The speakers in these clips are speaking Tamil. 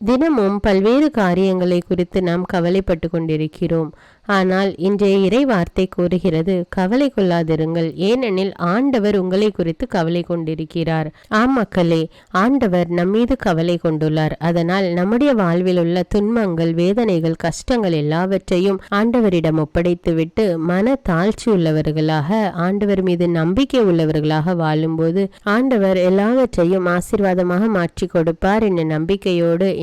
தினமும் பல்வேறு காரியங்களை குறித்து நாம் கவலைப்பட்டு கொண்டிருக்கிறோம். ஆனால் இன்றைய இறை வார்த்தை கூறுகிறது கவலை கொள்ளாதிருங்கள். ஏனெனில் ஆண்டவர் உங்களை குறித்து கவலை கொண்டிருக்கிறார். ஆம் மக்களே ஆண்டவர் நம்மீது கவலை கொண்டுள்ளார். அதனால் நம்முடைய வாழ்வில் உள்ள துன்பங்கள் வேதனைகள் கஷ்டங்கள் எல்லாவற்றையும் ஆண்டவரிடம் ஒப்படைத்துவிட்டு மன தாழ்ச்சி உள்ளவர்களாக ஆண்டவர் மீது நம்பிக்கை உள்ளவர்களாக வாழும்போது ஆண்டவர் எல்லாவற்றையும் ஆசீர்வாதமாக மாற்றி கொடுப்பார் என்ற நம்பிக்கையோடு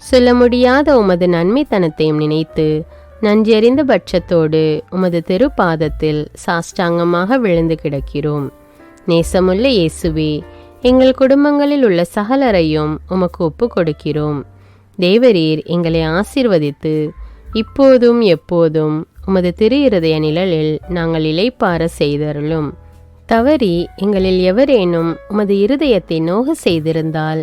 சொல்ல முடியாத உமது நன்மைத்தனத்தையும் நினைத்து நன்றியறிந்த பட்சத்தோடு உமது திருப்பாதத்தில் சாஷ்டாங்கமாக விழுந்து கிடக்கிறோம். நேசமுள்ள இயேசுவே எங்கள் குடும்பங்களில் உள்ள சகலரையும் உமக்கு ஒப்பு கொடுக்கிறோம். தேவரீர் எங்களை ஆசீர்வதித்து இப்போதும் எப்போதும் உமது திரு இருதய நிழலில் நாங்கள் இளைப்பார செய்தருளும். தவறி எங்களில் எவரேனும் உமது இருதயத்தை நோக செய்திருந்தால்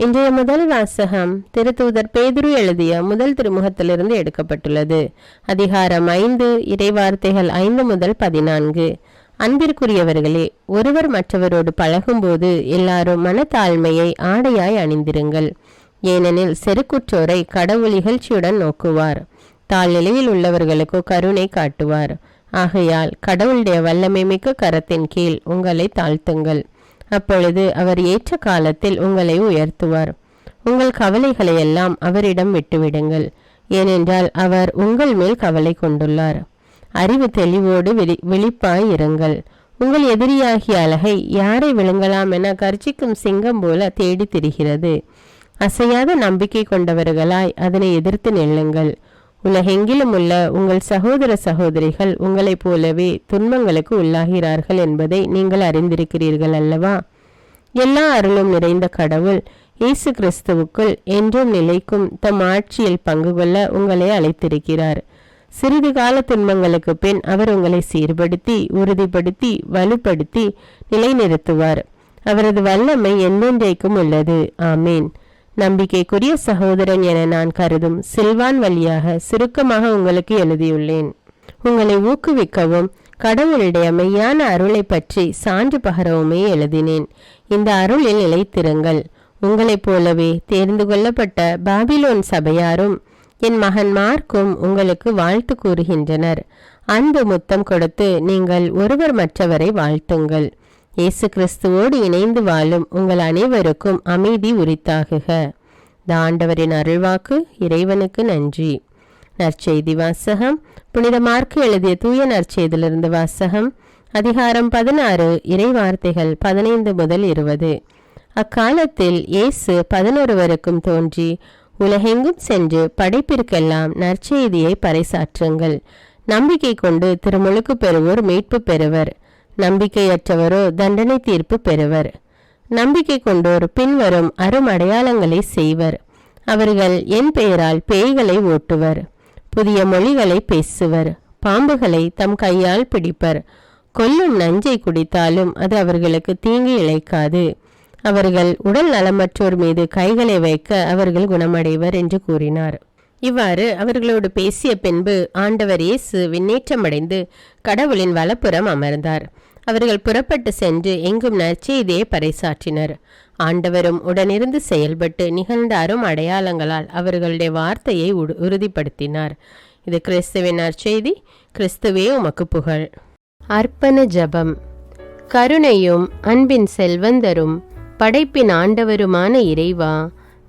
இன்றைய முதல் வாசகம் திருத்தூதர் பேதுரு எழுதிய முதல் திருமுகத்திலிருந்து எடுக்கப்பட்டுள்ளது. அதிகாரம் ஐந்து இறைவார்த்தைகள் ஐந்து முதல் பதினான்கு. அன்பிற்குரியவர்களே ஒருவர் மற்றவரோடு பழகும்போது எல்லாரும் மனத்தாழ்மையை ஆடையாய் அணிந்திருங்கள். ஏனெனில் செருக்குற்றோரை கடவுள் இகழ்ச்சியுடன் நோக்குவார். தாழ்நிலையில் உள்ளவர்களுக்கோ கருணை காட்டுவார். ஆகையால் கடவுளுடைய வல்லமை மிக்க கரத்தின் கீழ் உங்களை தாழ்த்துங்கள். அப்பொழுது அவர் ஏற்ற காலத்தில் உங்களை உயர்த்துவார். உங்கள் கவலைகளை எல்லாம் அவரிடம் விட்டுவிடுங்கள். ஏனென்றால் அவர் உங்கள் மேல் கவலை கொண்டுள்ளார். அறிவு தெளிவோடு விழி விழிப்பாய் இருங்கள் உங்கள் எதிரியாகிய அழகை யாரை விழுங்கலாம் என கர்ஜிக்கும் சிங்கம் போல தேடி திரிகிறது. அசையாத நம்பிக்கை கொண்டவர்களாய் அதனை எதிர்த்து நெல்லுங்கள். உலகெங்கிலும் உள்ள உங்கள் சகோதர சகோதரிகள் உங்களைப் போலவே துன்பங்களுக்கு உள்ளாகிறார்கள் என்பதை நீங்கள் அறிந்திருக்கிறீர்கள் அல்லவா? எல்லா அருளும் நிறைந்த கடவுள் இயேசு கிறிஸ்துவுக்குள் என்றும் நிலைக்கும் தம் ஆட்சியில் பங்கு கொள்ள உங்களை அழைத்திருக்கிறார். சிறிது கால துன்பங்களுக்கு பின் அவர் உங்களை சீர்படுத்தி உறுதிப்படுத்தி வலுப்படுத்தி நிலைநிறுத்துவார். அவரது வல்லமை என்னென்றைக்கும் உள்ளது. ஆமேன். நம்பிக்கைக்குரிய சகோதரன் என நான் கருதும் சில்வான் வழியாக சுருக்கமாக உங்களுக்கு எழுதியுள்ளேன். உங்களை ஊக்குவிக்கவும் கடவுளுடைய மெய்யான அருளை பற்றி சான்று பகரவுமே எழுதினேன். இந்த அருளில் நிலைத்திருங்கள். உங்களைப் போலவே தேர்ந்து கொள்ளப்பட்ட பாபிலோன் சபையாரும் என் மகன் மார்க்கும் உங்களுக்கு வாழ்த்து கூறுகின்றனர். அன்பு முத்தம் கொடுத்து நீங்கள் ஒருவர் மற்றவரை வாழ்த்துங்கள். இயேசு கிறிஸ்துவோடு இணைந்து வாழும் உங்கள் அனைவருக்கும் அமைதி உரித்தாகுக. தாண்டவரின் ஆண்டவரின் அருள்வாக்கு இறைவனுக்கு நன்றி. நற்செய்தி வாசகம். புனித மார்க்கு எழுதிய தூய நற்செய்தியிலிருந்து வாசகம். அதிகாரம் பதினாறு இறை வார்த்தைகள் பதினைந்து முதல் இருபது. அக்காலத்தில் இயேசு பதினொருவருக்கும் தோன்றி உலகெங்கும் சென்று படைப்பிற்கெல்லாம் நற்செய்தியை பறைசாற்றுங்கள். நம்பிக்கை கொண்டு திருமுழுக்கு பெறுவோர் மீட்பு பெறுவர். நம்பிக்கையற்றவரோ தண்டனை தீர்ப்பு பெறுவர். நம்பிக்கை கொண்டோர் பின்வரும் அருமடையாளங்களை செய்வர். அவர்கள் என் பெயரால் பேய்களை ஓட்டுவர். புதிய மொழிகளை பேசுவர். பாம்புகளை தம் கையால் பிடிப்பர். கொல்லும் நஞ்சை குடித்தாலும் அது அவர்களுக்கு தீங்கு இழைக்காது. அவர்கள் உடல் நலமற்றோர் மீது கைகளை வைக்க அவர்கள் குணமடைவர் என்று கூறினார். இவ்வாறு அவர்களோடு பேசிய பின்பு ஆண்டவர் இயேசு விண்ணேற்றமடைந்து கடவுளின் வலப்புறம் அமர்ந்தார். அவர்கள் புறப்பட்டு சென்று எங்கும் நற்செய்தியை பறைசாற்றினர். ஆண்டவரும் உடனிருந்து செயல்பட்டு நிகழ்ந்த அரும் அடையாளங்களால் அவர்களுடைய வார்த்தையை உறுதிப்படுத்தினார். இது கிறிஸ்துவின் நற்செய்தி. கிறிஸ்துவே உமக்கு புகழ். அர்ப்பண ஜபம். கருணையும் அன்பின் செல்வந்தரும் படைப்பின் ஆண்டவருமான இறைவா